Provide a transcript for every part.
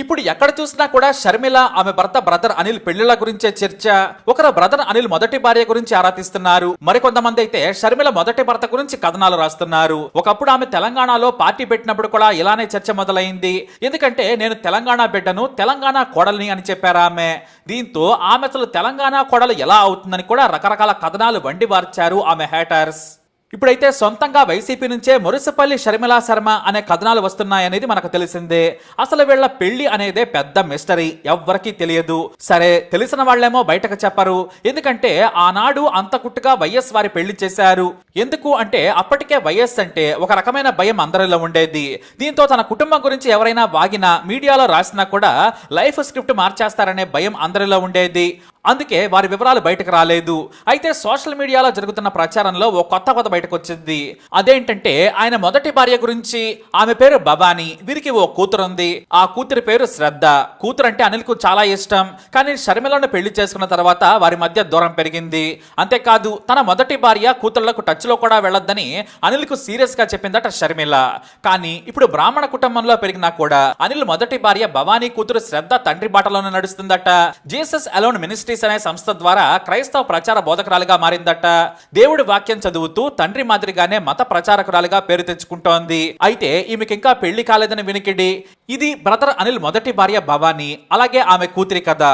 ఇప్పుడు ఎక్కడ చూసినా కూడా షర్మిల ఆమె భర్త బ్రదర్ అనిల్ పెళ్ళిళ్ళ గురించే చర్చ. ఒకరు బ్రదర్ అనిల్ మొదటి భార్య గురించి ఆరాధిస్తున్నారు. మరికొంతమంది అయితే షర్మిల మొదటి భర్త గురించి కథనాలు రాస్తున్నారు. ఒకప్పుడు ఆమె తెలంగాణలో పార్టీ పెట్టినప్పుడు కూడా ఇలానే చర్చ మొదలైంది. ఎందుకంటే నేను తెలంగాణ బిడ్డను తెలంగాణ కోడల్ని అని చెప్పారు ఆమె. దీంతో ఆమె అసలు తెలంగాణ కోడలు ఎలా అవుతుందని కూడా రకరకాల కథనాలు వండి మార్చారు ఆమె హేటర్స్ ఇప్పుడైతే సొంతంగా వైసీపీ నుంచే మురిసిపల్లి షర్మిలా శర్మ అనే కథనాలు వస్తున్నాయనేది మనకు తెలిసిందే. అసలు వీళ్ళ పెళ్ళి అనేదే పెద్ద మిస్టరీ. ఎవ్వరికీ తెలియదు. సరే తెలిసిన వాళ్ళేమో బయటకు చెప్పరు. ఎందుకంటే ఆనాడు అంతకుట్టుగా వైఎస్ వారి పెళ్ళి చేశారు. ఎందుకు అంటే అప్పటికే వైఎస్ అంటే ఒక రకమైన భయం అందరిలో ఉండేది. దీంతో తన కుటుంబం గురించి ఎవరైనా వాగినా మీడియాలో రాసినా కూడా లైఫ్ స్క్రిప్ట్ మార్చేస్తారనే భయం అందరిలో ఉండేది. అందుకే వారి వివరాలు బయటకు రాలేదు. అయితే సోషల్ మీడియాలో జరుగుతున్న ప్రచారంలో ఓ కొత్త కొత్త బయటకు వచ్చింది అదేంటంటే ఆయన మొదటి భార్య గురించి ఆమె పేరు భవానీ వీరికి ఓ కూతురు ఉంది ఆ కూతురి పేరు శ్రద్ధ. కూతురు అంటే అనిల్కు చాలా ఇష్టం. కానీ షర్మిలను పెళ్ళి చేసుకున్న తర్వాత వారి మధ్య దూరం పెరిగింది. అంతేకాదు తన మొదటి భార్య కూతుళ్ళకు టచ్లో కూడా వెళ్ళొద్దని అనిల్కు సీరియస్గా చెప్పిందట షర్మిల. కానీ ఇప్పుడు బ్రాహ్మణ కుటుంబంలో పెరిగినా కూడా అనిల్ మొదటి భార్య భవానీ కూతురు శ్రద్ధ తండ్రి బాటలోనే నడుస్తుందట. జీసస్ అలోన్ మినిస్ట్రీ మినిస్ట్రీస్ అనే సంస్థ ద్వారా క్రైస్తవ ప్రచార బోధకురాలుగా మారిందట. దేవుడి వాక్యం చదువుతూ తండ్రి మాదిరిగానే మత ప్రచారకురాలుగా పేరు తెచ్చుకుంటోంది. అయితే ఈమెకి ఇంకా పెళ్ళి కాలేదని వినికిడి. ఇది బ్రదర్ అనిల్ మొదటి భార్య భవానీ అలాగే ఆమె కూతురి కథ.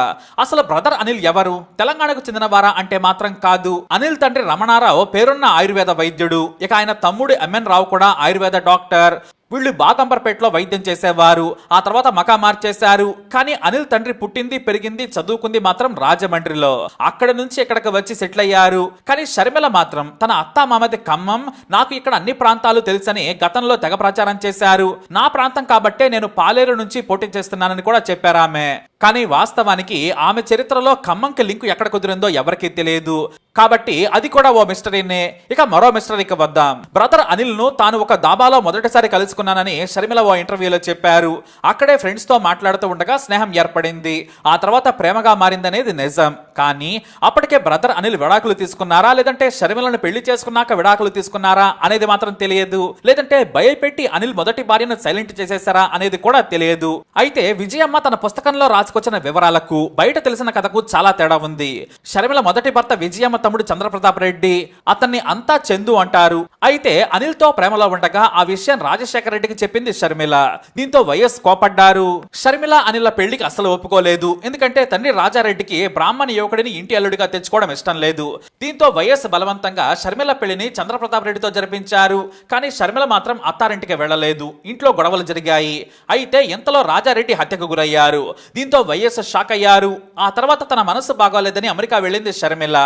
అసలు బ్రదర్ అనిల్ ఎవరు? తెలంగాణకు చెందినవారా అంటే మాత్రం కాదు. అనిల్ తండ్రి రమణారావు పేరున్న ఆయుర్వేద వైద్యుడు. ఇక ఆయన తమ్ముడు ఎంఎన్ రావు కూడా ఆయుర్వేద డాక్టర్. వీళ్ళు బాగంబర్పేటలో వైద్యం చేసేవారు ఆ తర్వాత మకా మార్చేశారు. కానీ అనిల్ తండ్రి పుట్టింది పెరిగింది చదువుకుంది మాత్రం రాజమండ్రిలో. అక్కడ నుంచి ఇక్కడికి వచ్చి సెటిల్ అయ్యారు కానీ షర్మిల మాత్రం తన అత్త మామది ఖమ్మం నాకు ఇక్కడ అన్ని ప్రాంతాలు తెలుసని గతంలో తెగ ప్రచారం చేశారు. నా ప్రాంతం కాబట్టే నేను పాలేరు నుంచి పోటీ చేస్తున్నానని కూడా చెప్పారు ఆమె. కానీ వాస్తవానికి ఆమె చరిత్రలో ఖమ్మంకి లింకు ఎక్కడ కుదిరిందో ఎవరికీ తెలియదు. కాబట్టి అది కూడా ఓ మిస్టరీనే. ఇక మరో మిస్టరీకి వద్దాం. బ్రదర్ అనిల్ను తాను ఒక దాబాలో మొదటిసారి కలుసుకున్నానని షర్మిల ఓ ఇంటర్వ్యూలో చెప్పారు. అక్కడే ఫ్రెండ్స్తో మాట్లాడుతూ ఉండగా స్నేహం ఏర్పడింది. ఆ తర్వాత ప్రేమగా మారిందనేది నిజం. కానీ అప్పటికే బ్రదర్ అనిల్ విడాకులు తీసుకున్నారా? లేదంటే షర్మిలను పెళ్ళి చేసుకున్నాక విడాకులు తీసుకున్నారా? అనేది మాత్రం తెలియదు. లేదంటే భయపెట్టి అనిల్ మొదటి భార్యను సైలెంట్ చేసేసారా అనేది కూడా తెలియదు. అయితే విజయమ్మ తన పుస్తకంలో రాసి రాసుకొచ్చిన వివరాలకు బయట తెలిసిన కథకు చాలా తేడా ఉంది. షర్మిల మొదటి భర్త విజయమ్మ తమ్ముడు చంద్రప్రతాప్ రెడ్డి అతన్ని అంతా చందు అంటారు. అయితే అనిల్తో ప్రేమలో ఉండగా ఆ విషయం రాజశేఖర రెడ్డికి చెప్పింది షర్మిల. దీంతో వైఎస్ కోపడ్డారు. షర్మిల అనిల పెళ్ళికి అసలు ఒప్పుకోలేదు. ఎందుకంటే తండ్రి రాజారెడ్డికి బ్రాహ్మణ యువకుడిని ఇంటి అల్లుడిగా తెచ్చుకోవడం ఇష్టం లేదు. దీంతో వైఎస్ బలవంతంగా షర్మిల పెళ్ళిని చంద్రప్రతాప్ రెడ్డితో జరిపించారు. కానీ షర్మిల మాత్రం అత్తారింటికి వెళ్ళలేదు. ఇంట్లో గొడవలు జరిగాయి. అయితే ఇంతలో రాజారెడ్డి హత్యకు గురయ్యారు. దీంతో వైఎస్ షాక్ అయ్యారు. ఆ తర్వాత తన మనసు బాగోలేదని అమెరికా వెళ్ళింది షర్మిల.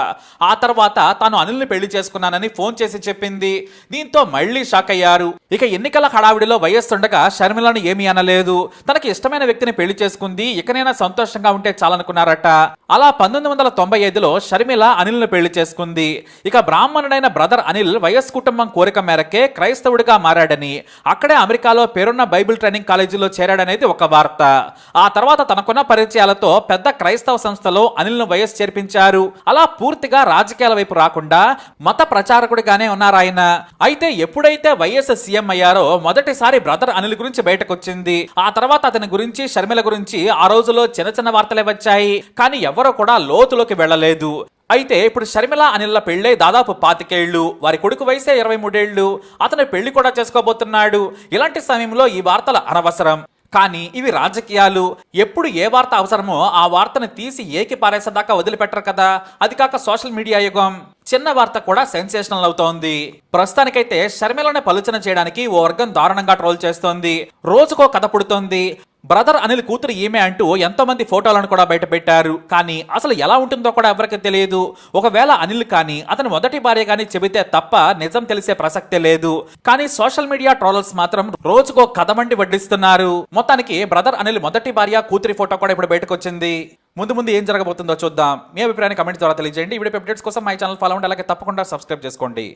ఆ తర్వాత తాను అనిల్ని పెళ్ళి చేసుకున్నానని ఫోన్ చేసి చెప్పింది. దీంతో మళ్ళీ షాక్ అయ్యారు. ఇక ఎన్నికల హడావిడిలో వైఎస్ ఉండగా షర్మిలను ఏమీ అనలేదు. తనకి ఇష్టమైన వ్యక్తిని పెళ్ళి చేసుకుంది. ఇకనైనా సంతోషంగా ఉంటే చాలనుకున్నారట. అలా పంతొమ్మిది వందల తొంభై ఐదులో షర్మిల అనిల్ను పెళ్ళి చేసుకుంది. ఇక బ్రాహ్మణుడైన బ్రదర్ అనిల్ వైఎస్ కుటుంబం కోరిక మేరకే క్రైస్తవుడిగా మారాడని అక్కడే అమెరికాలో పేరున్న బైబిల్ ట్రైనింగ్ కాలేజీలో చేరాడనేది ఒక వార్త. ఆ తర్వాత తనకున్న పరిచయాలతో పెద్ద క్రైస్తవ సంస్థలో అనిల్ను వైఎస్ చేర్పించారు. అలా పూర్తిగా రాజకీయాల వైపు రాకుండా మత ప్రచారకుడిగానే ఉన్నారాయన అయితే ఎప్పుడైతే వైఎస్ సీఎం అయ్యారో మొదటిసారి బ్రదర్ అనిల్ గురించి బయటకొచ్చింది. ఆ తర్వాత అతని గురించి షర్మిల గురించి ఆ రోజులో చిన్న చిన్న వార్తలే వచ్చాయి. కానీ ఎవరు కూడా లోతులోకి వెళ్ళలేదు. అయితే ఇప్పుడు షర్మిల అనిల్ల పెళ్ళై దాదాపు పాతికేళ్ళు వారి కొడుకు వయసే ఇరవై మూడేళ్ళు అతను పెళ్ళి కూడా చేసుకోబోతున్నాడు. ఇలాంటి సమయంలో ఈ వార్తలు అనవసరం. కానీ ఇవి రాజకీయాలు. ఎప్పుడు ఏ వార్త అవసరమో ఆ వార్తను తీసి ఏకి పారేసేదాకా వదిలిపెట్టరు కదా. అది కాక సోషల్ మీడియా యుగం. చిన్న వార్త కూడా సెన్సేషనల్ అవుతోంది. ప్రస్తుతానికైతే షర్మిలను పలుచన చేయడానికి ఓ వర్గం దారుణంగా ట్రోల్ చేస్తోంది. రోజుకో కథ పుడుతోంది. బ్రదర్ అనిల్ కూతురు ఈమె అంటూ ఎంతోమంది ఫోటోలను కూడా బయట పెట్టారు. కానీ అసలు ఎలా ఉంటుందో కూడా ఎవరికి తెలియదు. ఒకవేళ అనిల్ కానీ అతని మొదటి భార్య కానీ చెబితే తప్ప నిజం తెలిసే ప్రసక్తే లేదు. కానీ సోషల్ మీడియా ట్రోలర్స్ మాత్రం రోజుకో కథ మండి వడ్డిస్తున్నారు. మొత్తానికి బ్రదర్ అనిల్ మొదటి భార్య కూతురి ఫోటో కూడా ఇప్పుడు బయటకు వచ్చింది ముందు ముందు ఏం జరగబోతుందో చూద్దాం. మీ అభిప్రాయాన్ని కమెంట్ ద్వారా తెలియజేయండి. ఇప్పుడు వీడియో అప్డేట్స్ కోసం మై ఛానల్ ఫాలో అవ్వండి. అలాగే తప్పకుండా సబ్స్క్రైబ్ చేసుకోండి.